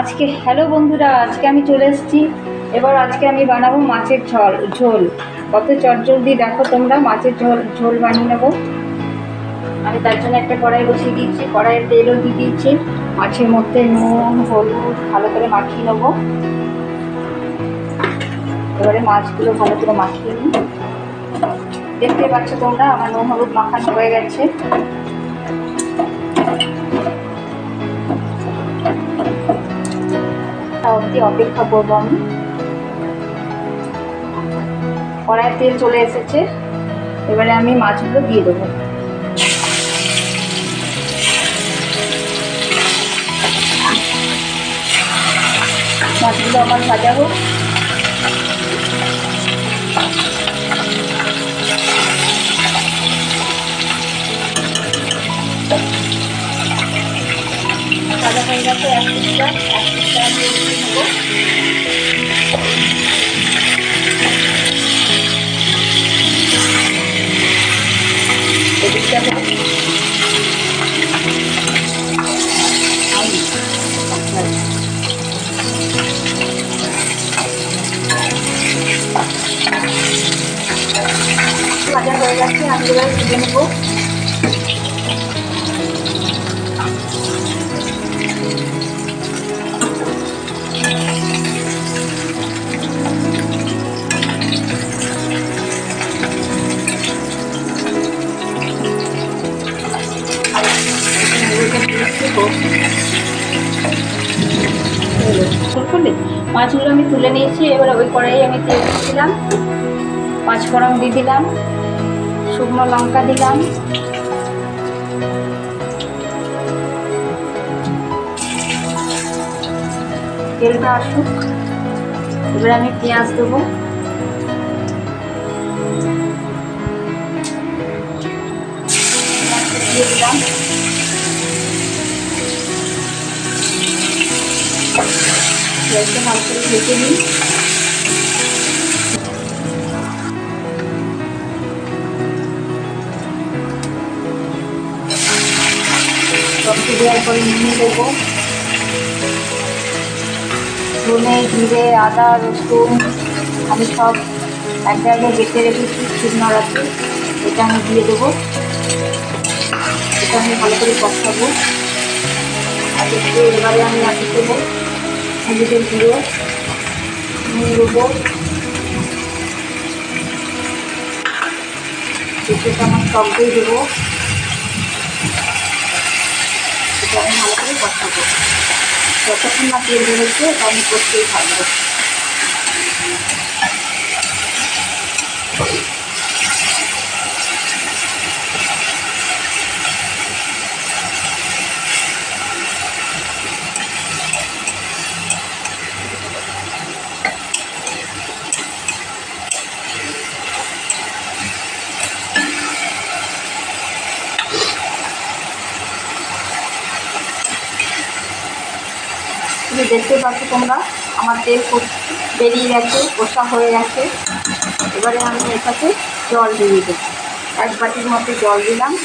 আজকে হ্যালো বন্ধুরা, আজকে আমি চলে এসেছি। এবার আজকে আমি বানাবো মাছের ঝোল ঝোল। কত চটজলদি দেখো তোমরা, মাছের ঝোল ঝোল বানিয়ে নেব। আমি তার জন্য একটা কড়াই বসিয়ে দিচ্ছি। কড়াইয়ে তেলও দিয়ে দিচ্ছি। মাছের মধ্যে নুন, হলুদ ভালো করে মাখিয়ে নেব। এবারে মাছগুলো ভালো করে মাখিয়ে নিই। দেখতে পাচ্ছ তোমরা, আমার নুন, হলুদ মাখানো হয়ে গেছে। তা অবধি অপেক্ষা করব আমি। কড়াই তেল চলে এসেছে। এবারে আমি মাছগুলো দিয়ে দেবো। মাছগুলো আমার ভাজা হোক ভাজা হয়ে গেছে এক পিসটা এক পিসটা আমি উঠিয়ে করলে? মাছগুলো আমি তুলে নিয়েছি, এবার ওই কড়াই আমি তেল দিলাম। পাঁচ ফোড়ন দিয়ে দিলাম, শুকনো লঙ্কা দিলাম। তেলটা আসুক, এবার আমি পেঁয়াজ দেবো। দিয়ে দিলাম। পেঁয়াজটা ভালো করে ভেজে নিই। সবজি দেওয়ার পরে নিয়ে দেবো ধনে জিরে, আদা, রসুন, আমি সব এক জায়গায় বেটে রেখেছি, শুকনো রাখি এটা আমি দিয়ে দেবো। এটা আমি ভালো করে কষাবো। আর এবারে আমি আগে দেবো। হলুদের গুঁড়ো নুন দেবো একটু আমার টক দই দেবো। এটা আমি ভালো করে কষাবো যতক্ষণ না তেল বেরোচ্ছে তুমি দেখতে পাচ্ছ তোমরা আমার তেল কো- বেরিয়ে গেছে কষা হয়ে গেছে। এবারে আমি সাথে জল দিয়ে দেবো এক বাটির মতো জল দিলাম।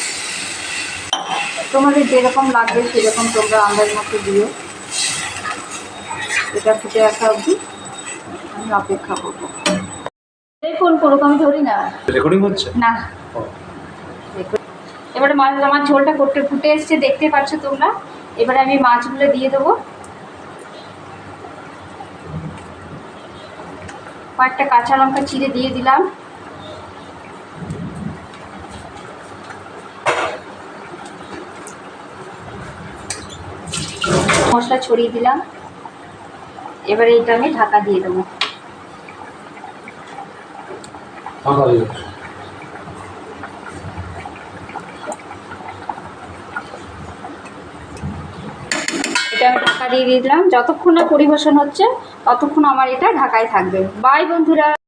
তোমাদের যেরকম লাগবে সেরকম তোমরা আন্দাজ মতো দিও। এটা ফুটে আসা অবধি আমি অপেক্ষা করব। ফোন করুক আমি ধরি না। রেকর্ডিং হচ্ছে? না। এবারে মাছ আমার ঝোলটা করতে ফুটে এসছে দেখতে পাচ্ছ তোমরা। এবারে আমি মাছগুলো দিয়ে দেবো। কয়েকটা কাঁচা লঙ্কা চিড়ে দিয়ে দিলাম। মশলা ছড়িয়ে দিলাম। এবারে এটা আমি ঢাকা দিয়ে দেবো। এটা আমি ঢাকা দিয়ে দিলাম। যতক্ষণ না পরিবেশন হচ্ছে, ততক্ষণ আমার এটা ঢাকায় থাকবে। বাই বন্ধুরা।